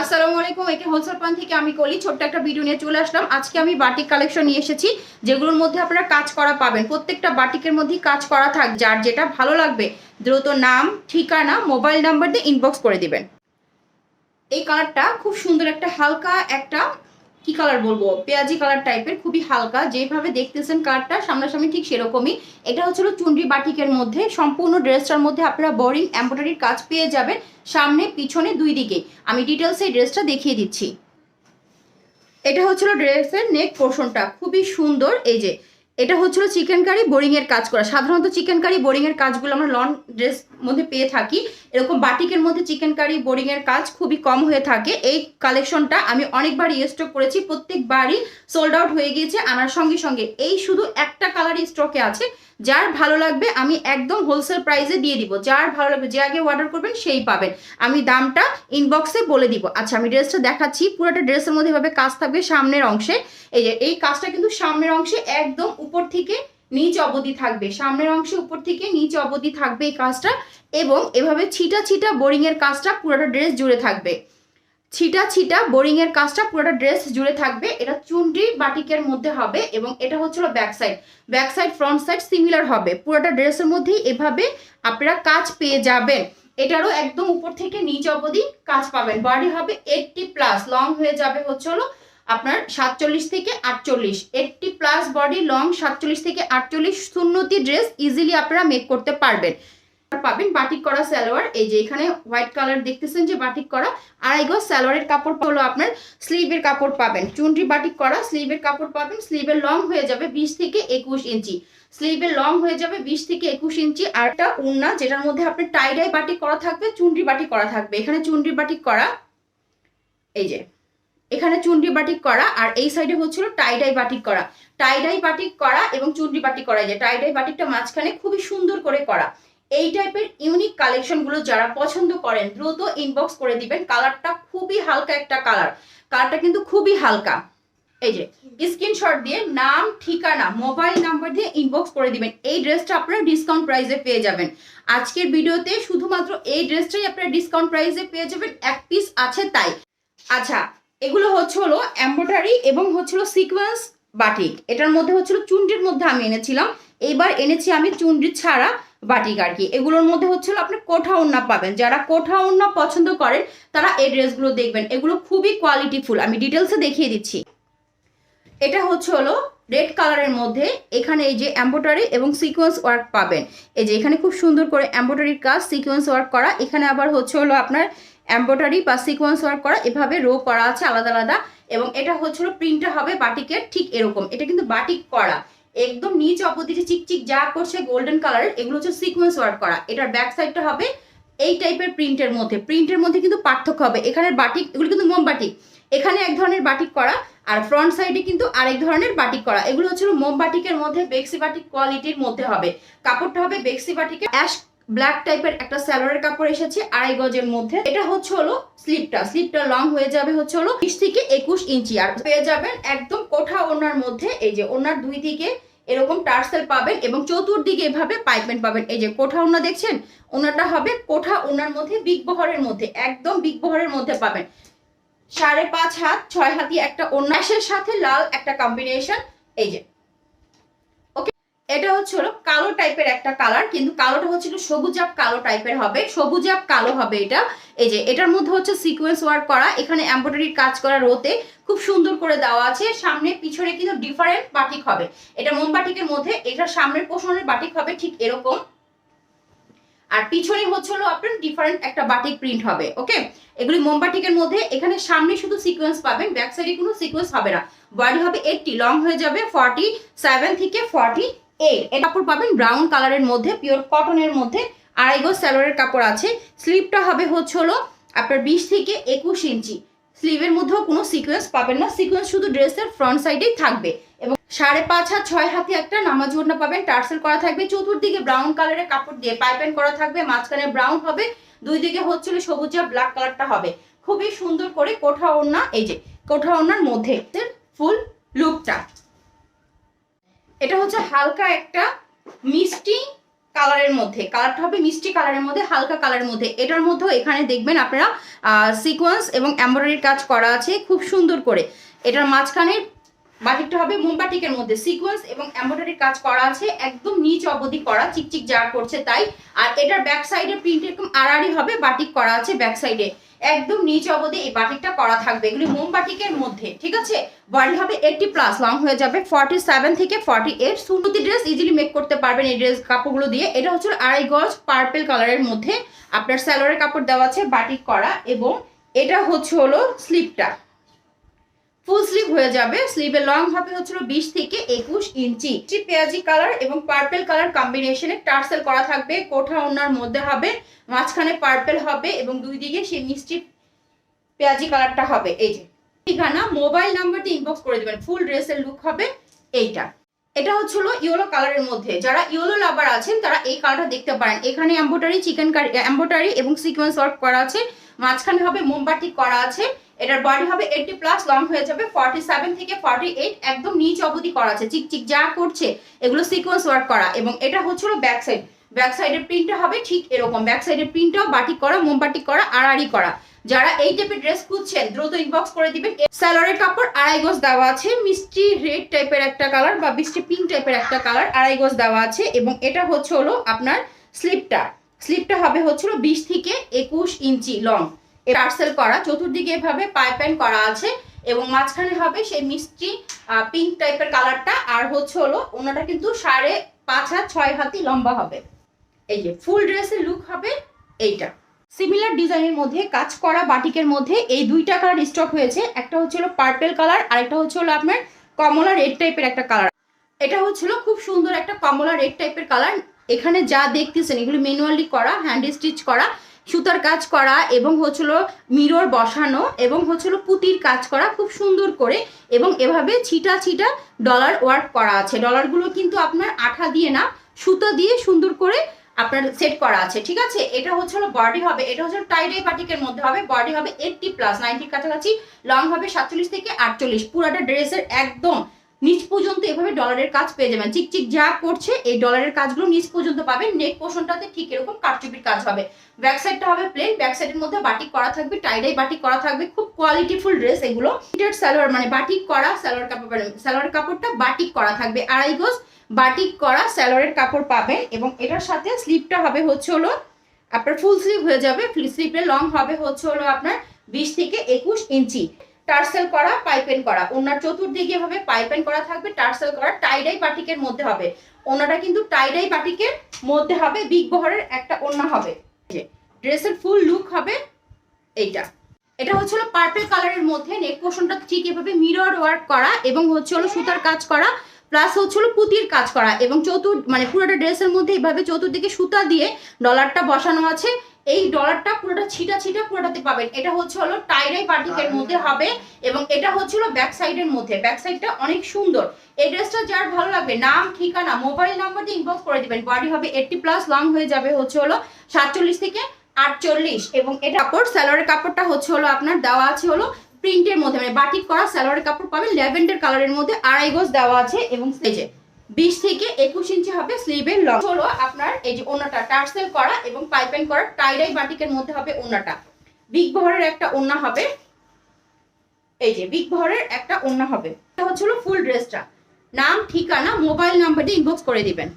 আসসালামু আলাইকুম, একে হোলসেল পান থেকে আমি কলি। ছোট্ট একটা ভিডিও নিয়ে চলে আসলাম। আজকে আমি বাটিক কালেকশন নিয়ে এসেছি, যেগুলোর মধ্যে আপনারা কাজ করা পাবেন। প্রত্যেকটা বাটিকের মধ্যেই কাজ করা থাক যার যেটা ভালো লাগবে, দ্রুত নাম, ঠিকানা মোবাইল নাম্বার দিয়ে ইনবক্স করে দিবেন। এই কালারটা খুব সুন্দর একটা, হালকা একটা কি কালার বলব? পেঁয়াজি কালার টাইপের খুবই হালকা। যেভাবে দেখতেছেন কালারটা সামনাসামনি ঠিক সেরকমই। এটা হচ্ছিল চুনরি বাটিকের মধ্যে, সম্পূর্ণ ড্রেসটার মধ্যে আপনারা বোরিং এম্ব্রয়ডারির কাজ পেয়ে যাবেন, সামনে, পিছনে, দুই দিকে। আমি ডিটেলস এই ড্রেসটা দেখিয়ে দিচ্ছি। এটা হচ্ছিল ড্রেসের নেক পোর্শনটা খুবই সুন্দর। এই যে, এটা হচ্ছিল চিকেন কারি বোরিং এর কাজ করা। সাধারণত চিকেন কারি বোরিং এর কাজগুলো আমরা লং ড্রেস মধ্যে পেয়ে থাকি। এরকম বাটিকের মধ্যে চিকেন কারি বোরিং এর কাজ খুবই কম হয়ে থাকে। এই কালেকশনটা আমি অনেকবার স্টক করেছি, প্রত্যেকবারই সোল্ড আউট হয়ে গিয়েছে। আনার সঙ্গে সঙ্গে এই শুধু একটা কালারই স্টকে আছে। যার ভালো লাগবে আমি একদম হোলসেল প্রাইসে দিয়ে দিব। যার ভালো লাগবে, যে আগে অর্ডার করবেন সেই পাবেন। আমি দামটা ইনবক্সে বলে দিব। আচ্ছা আমি ড্রেসটা দেখাচ্ছি। পুরোটা ড্রেসের মধ্যে এভাবে কাজ থাকবে সামনের অংশে। এই যে, এই কাজটা কিন্তু সামনের অংশে একদম উপর থেকে নিচ অবধি থাকবে। সামনের অংশে উপর থেকে নিচ অবধি থাকবে এই কাজটা এবং এভাবে ছিটা ছিটা বোরিং এর কাজটা পুরোটা ড্রেস জুড়ে থাকবে। ছিটা ছিটা বোরিং এর কাজটা পুরোটা ড্রেস জুড়ে থাকবে। এটা চুনরি বাটিকের মধ্যে হবে এবং এটা হচ্ছিল back side back side front side similar হবে। পুরোটা ড্রেসের মধ্যেই এভাবে আপনারা কাজ পেয়ে যাবেন। এটারও একদম উপর থেকে নিচ অবধি কাজ পাবেন। বডি হবে এইটটি প্লাস লং হয়ে যাবে হচ্ছে হলো আপনার সাতচল্লিশ থেকে আটচল্লিশ। এইটটি প্লাস বডি লং সাতচল্লিশ থেকে আটচল্লিশ শূন্যতি ড্রেস ইজিলি আপনারা মেক করতে পারবেন। পাবেন বাটিক করা সালোয়ার, এই যে এখানে হোয়াইট কালার দেখতেছেন যে বাটিক করা। আড়াই গজ সালোয়ারের কাপড় হলো আপনার স্লিভের কাপড় পাবেন। চুনরি বাটিক করা স্লিভের কাপড় পাবেন স্লিভের লং হয়ে যাবে বিশ থেকে একুশ ইঞ্চি। স্লিভের লং হয়ে যাবে বিশ থেকে একুশ ইঞ্চি। আর একটা উন্না, যেটার মধ্যে আপনার টাইডাই বাটিক করা থাকবে চুনরি বাটিক করা থাকবে। এখানে চুনরি বাটিক করা, এই যে। এখানে চুনরি বাটিক করা আর এই সাইডে হচ্ছিল টাইডাই বাটিক করা। টাইডাই বাটিক করা এবং চুনরি বাটিক করা। যায় টাইডাই বাটিকটা মাঝখানে খুবই সুন্দর করে করা। এই টাইপের ইউনিক কালেকশনগুলো যারা পছন্দ করেন, দ্রুত ইনবক্স করে দিবেন। কালারটা খুবই হালকা একটা কালার কালারটা কিন্তু খুবই হালকা। এই যে স্ক্রিনশট দিয়ে নাম, ঠিকানা মোবাইল নাম্বার দিয়ে ইনবক্স করে দিবেন। এই ড্রেসটা আপনারা ডিসকাউন্ট প্রাইসে পেয়ে যাবেন। আজকের ভিডিওতে শুধুমাত্র এই ড্রেসটাই আপনারা ডিসকাউন্ট প্রাইসে পেয়ে যাবেন। এক পিস আছে তাই। আচ্ছা এগুলো হচ্ছে হলো এম্ব্রয়ডারি এবং হচ্ছিল সিকোয়েন্স বাটিক এটার মধ্যে হচ্ছিল চুনরির মধ্যে আমি এনেছিলাম। এইবার এনেছি আমি চুনরি ছাড়া বাটিক আর কি। এগুলোর মধ্যে হচ্ছিল আপনি কোঠা ওন্না পাবেন। যারা কোঠা ওন্না পছন্দ করেন, তারা এই ড্রেসগুলো দেখবেন। এগুলো খুবই কোয়ালিটিফুল আমি ডিটেলসে দেখিয়ে দিচ্ছি। এটা হচ্ছে হলো রেড কালারের মধ্যে এখানে এই যে এম্ব্রয়ডারি এবং সিকোয়েন্স ওয়ার্ক পাবেন। এই যে এখানে খুব সুন্দর করে এম্ব্রয়ডারির কাজ সিকোয়েন্স ওয়ার্ক করা। এখানে আবার হচ্ছে হলো আপনার এম্ব্রয়ডারি বা সিকোয়েন্স ওয়ার্ক করা, এভাবে রো করা আছে আলাদা আলাদা, এবং এটা হচ্ছিল প্রিন্টটা হবে বাটিকের ঠিক এরকম। এটা কিন্তু বাটিক করা। একদম নিচ যে চিকচিক যা করছে গোল্ডেন কালারের এগুলো হচ্ছে সিকোয়েন্স ওয়ার্ক করা। এটার ব্যাক সাইডটা হবে এই টাইপের প্রিন্টের মধ্যে। প্রিন্টের মধ্যে কিন্তু পার্থক্য হবে। এখানে বাটিক, এগুলো কিন্তু মোম বাটিক। এখানে এক ধরনের বাটিক করা, আর ফ্রন্ট সাইডে কিন্তু আরেক ধরনের বাটিক করা। এগুলো হচ্ছে মোম বাটিকের মধ্যে, বেক্সি বাটিক কোয়ালিটির মধ্যে হবে। কাপড়টা হবে বেক্সি বাটিকের। অ্যাশ ব্ল্যাক টাইপের একটা স্যালোয়ারের কাপড় এসেছে আড়াই গজের মধ্যে। এটা হচ্ছে হলো স্লিপটা স্লিপটা লং হয়ে যাবে হচ্ছে হলো বিশ থেকে একুশ ইঞ্চি। আর পেয়ে যাবেন একদম কোঠা ওনার মধ্যে। এই যে ওনার দুই দিকে এরকম টার্সেল পাবেন এবং চতুর্দিকে এভাবে পাইপমেন্ট পাবেন। এই যে কোঠা ওনা দেখছেন? ওনাটা হবে কোঠা ওনার মধ্যে বিগ বহরের মধ্যে। একদম বিগ বহরের মধ্যে পাবেন। সাড়ে পাঁচ হাত, ছয় হাতি একটা ওনাসের সাথে লাল একটা কম্বিনেশন এই যে এটা হচ্ছে হলো কালো টাইপের একটা কালার কিন্তু কালোটা হচ্ছিল সবুজাব কালো টাইপের হবে। সবুজাব কালো হবে এটা। এই যে, এটার মধ্যে হচ্ছে সিকোয়েন্স ওয়ার্ক করা, এখানে এমব্রয়ডারির কাজ করা রোতে খুব সুন্দর করে দেওয়া আছে। সামনে পিছনে কিন্তু ডিফারেন্ট বাটিক হবে। এটা মোমবাটিকের মধ্যে, এটা সামনের পোষণের বাটিক হবে, ঠিক এরকম। আর পিছনে হচ্ছে হলো আপনার ডিফারেন্ট একটা বাটিক প্রিন্ট হবে ওকে এগুলি মোমবাটিকের মধ্যে, এখানে সামনে শুধু সিকোয়েন্স পাবেন ব্যাক সাইডে কোনো সিকোয়েন্স হবে না। বডি হবে এইটটি লং হয়ে যাবে ফর্টি সেভেন থেকে ফর্টি এইট এর কাপড় পাবেন ব্রাউন কালারের মধ্যে পিওর কটনের মধ্যে, আড়াই গজ স্যালোয়ারের কাপড় আছে। স্লিভটা হবে হচ্ছে হলো আপনার বিশ থেকে একুশ ইঞ্চি। স্লিভের মধ্যেও কোনো সিকোয়েন্স পাবেন না। সিকোয়েন্স শুধু ড্রেসের ফ্রন্ট সাইডেই থাকবে। এবং সাড়ে পাঁচ হাত ছয় হাতে একটা নামাজ ওড়না পাবেন। টার্সেল করা থাকবে। চতুর্দিকে ব্রাউন কালারের কাপড় দিয়ে পাইপেন করা থাকবে। মাঝখানে ব্রাউন হবে। দুই দিকে হচ্ছিল সবুজা ব্ল্যাক কালারটা হবে। খুবই সুন্দর করে কোঠা ওড়না, এই যে, কোঠা ওড়নার মধ্যে ফুল লুকটা এটা হচ্ছে হালকা একটা মিষ্টি কালারের মধ্যে। কালারটা হবে মিষ্টি কালারের মধ্যে, হালকা কালারের মধ্যে। এটার মধ্যেও এখানে দেখবেন আপনারা সিকোয়েন্স এবং এম্ব্রয়ডারির কাজ করা আছে খুব সুন্দর করে। এটার মাঝখানে বাটিকটা হবে মোমবাটিকের মধ্যে। সিকোয়েন্স এবং এমব্রয়ডারির কাজ করা আছে, একদম নিচ অবধি করা, চিকচিক যা করছে তাই। আর এটার ব্যাক সাইডে প্রিন্ট এরকম আড়াআড়ি হবে, বাটিক করা আছে ব্যাক সাইডে একদম নিচ অবধি এই বাটিকটা করা থাকবে, এগুলি মোমবাটিকের মধ্যে, ঠিক আছে? বডি হবে এইটটি প্লাস লং হয়ে যাবে ফর্টি সেভেন থেকে ফর্টি এইট সুন্দর ড্রেস ইজিলি মেক করতে পারবেন এই ড্রেস কাপড়গুলো দিয়ে। এটা হচ্ছে আড়াই গজ পার্পেল কালারের মধ্যে। আপনার স্যালোয়ারের কাপড় দেওয়া আছে, বাটিক করা এবং এটা হচ্ছে হলো স্লিপটা ফুল স্লিভ হয়ে যাবে। স্লিভের লং হবে হচ্ছিল বিশ থেকে একুশ ইঞ্চি। পেঁয়াজি কালার এবং পার্পেল কালার কম্বিনেশনে টার্সেল করা থাকবে। কোঠা ওনার মধ্যে হবে, মাঝখানে পার্পেল হবে এবং দুই দিকে সেই মিষ্টি পেঁয়াজি কালারটা হবে। এই যে, ঠিকানা মোবাইল নাম্বারটি ইনবক্স করে দেবেন। ফুল ড্রেসের লুক হবে এইটা। এটা হচ্ছিল ইয়েলো কালারের মধ্যে। যারা ইয়েলো লাভার আছেন, তারা এই কালারটা দেখতে পারেন। এখানে এম্বোটারি চিকেন কারি এম্বোটারি এবং সিকোয়েন্স ওয়ার্ক করা আছে। মাঝখানে হবে মোমবাতি করা আছে। এটার বডি হবে এইটটি প্লাস লং হয়ে যাবে ফর্টি সেভেন থেকে ফর্টি এইট একদম নিচ অবধি করা আছে। চিকচিক যা করছে, এগুলো সিকোয়েন্স ওয়ার্ক করা। এবং এটা হচ্ছিল ব্যাক সাইড ব্যাক সাইডের প্রিন্টটা হবে ঠিক এরকম। ব্যাক সাইডের প্রিন্টটাও বাটিক করা মোমবাটিক করা, আড়াআড়ি করা। যারা এই টাইপের ড্রেস খুঁজছেন, দ্রুত ইনবক্স করে দিবেন। স্যালোয়ারের কাপড় আড়াই গজ দেওয়া আছে। মিষ্টি রেড টাইপের একটা কালার বা মিষ্টি পিঙ্ক টাইপের একটা কালার আড়াই গজ দেওয়া আছে। এবং এটা হচ্ছে হলো আপনার স্লিপটা স্লিপটা হবে হচ্ছিল বিশ থেকে একুশ ইঞ্চি লং পার্সেল করা, চতুর্দিকে এভাবে পাইপ্যান করা আছে এবং মাঝখানে হবে সেই মিষ্টি পিঙ্ক টাইপের কালারটা আর হচ্ছে হলো ওনাটা কিন্তু সাড়ে পাঁচ হাত, ছয় হাতি লম্বা হবে। এই যে ফুল ড্রেসের লুক হবে এইটা। সিমিলার ডিজাইনের মধ্যে কাজ করা বাটিকের মধ্যে এই দুইটা কালার স্টক হয়েছে। একটা হচ্ছিল পার্পেল কালার আর একটা হচ্ছে হলো আপনার কমলা রেড টাইপের একটা কালার এটা হচ্ছিল খুব সুন্দর একটা কমলা রেড টাইপের কালার এখানে যা দেখতেছেন, এগুলো ম্যানুয়ালি করা হ্যান্ড স্টিচ করা। সুতার কাজ করা এবং হচ্ছিল মিরর বসানো এবং হচ্ছিল পুতির কাজ করা খুব সুন্দর করে এবং এভাবে ছিটা ছিটা ডলার ওয়ার্ক করা আছে। ডলারগুলো কিন্তু আপনার আঠা দিয়ে না, সুতো দিয়ে সুন্দর করে আপনার সেট করা আছে, ঠিক আছে? এটা হচ্ছে হলো বডি হবে, এটা হচ্ছে টাইডাই বাটিকের মধ্যে হবে বডি হবে এইটটি প্লাস নাইনটির কাছাকাছি লং হবে সাতচল্লিশ থেকে আটচল্লিশ, পুরাটা ড্রেসের একদম নিচ পর্যন্ত এভাবে ডলারের কাজ পেয়ে যাবেন। চিকচিক যা করছে, এই ডলারের কাজগুলো নিচ পর্যন্ত পাবেন। নেক পোর্শনটাতে ঠিক এরকম কারচুপির কাজ হবে। ব্যাক সাইডটা হবে প্লেন ব্যাক সাইডের মধ্যে বাটিক করা থাকবে টাইডাই বাটিক করা থাকবে, খুব কোয়ালিটিফুল ড্রেস এগুলো। প্রিন্টেড সালোয়ার মানে বাটিক করা সালোয়ার কাপড় মানে সালোয়ার কাপড়টা বাটিক করা থাকবে। আড়াই গোজ বাটিক করা সালোয়ারের কাপড় পাবেন এবং এটার সাথে স্লিপটা হবে হচ্ছে হলো, আপনার ফুল স্লিপ হয়ে যাবে। ফুল স্লিপের লং হবে হচ্ছে হলো আপনার বিশ থেকে একুশ ইঞ্চি। টার্সেল করা, পাইপেন করা। ওনার চতুর্দিকে এভাবে পাইপেন করা থাকবে, টার্সেল করা টাইডাই বাটিকের মধ্যে হবে। ওনাটা কিন্তু টাইডাই বাটিকের মধ্যে হবে, বিগ বহরের একটা ওনা হবে। ড্রেসের ফুল লুক হবে এইটা। এটা হচ্ছে হলো পার্পেল কালারের মধ্যে নেক পোর্শনটা ঠিক এভাবে মিরর ওয়ার্ক করা এবং হচ্ছে হলো সুতার কাজ করা প্লাস হচ্ছে হলো পুতির কাজ করা এবং চতুর মানে পুরোটা ড্রেসের মধ্যে এইভাবে চতুর্দিকে সুতা দিয়ে ডলারটা বসানো আছে। এই ডলারটা পুরোটা ছিটা ছিটা পুরোটাতে পাবেন। এটা হচ্ছে হলো টাইরাই বাটিকের মধ্যে হবে এবং এটা হচ্ছে হলো ব্যাক সাইডের মধ্যে। ব্যাক সাইডটা অনেক সুন্দর। এই ড্রেসটা যার ভালো লাগবে নাম ঠিকানা মোবাইল নাম্বার দিয়ে ইনবক্স করে দিবেন। বডি হবে এইটটি প্লাস লং হয়ে যাবে হচ্ছে হলো সাতচল্লিশ থেকে আটচল্লিশ এবং এটা কাপড় স্যালোয়ারের কাপড়টা হচ্ছে হলো আপনার দেওয়া আছে হলো প্রিন্টের মধ্যে। মানে বাটিক করা স্যালোয়ারের কাপড় পাবেন ল্যাভেন্ডার কালারের মধ্যে আড়াই গজ দেওয়া আছে এবং স্টেজে বিশ থেকে একুশ ইঞ্চি হবে স্লিভের লং হলো আপনার এই যে ওনাটা টার্সেল করা এবং পাইপেন করা টাইডাই বাটিকের মধ্যে হবে ওনাটা বিগ বহরের একটা ওনা হবে। এই যে বিগ বহরের একটা ওনা হবে। এটা হচ্ছে ফুল ড্রেসটা। নাম, ঠিকানা, মোবাইল নাম্বারটি ইনবক্স করে দিবেন।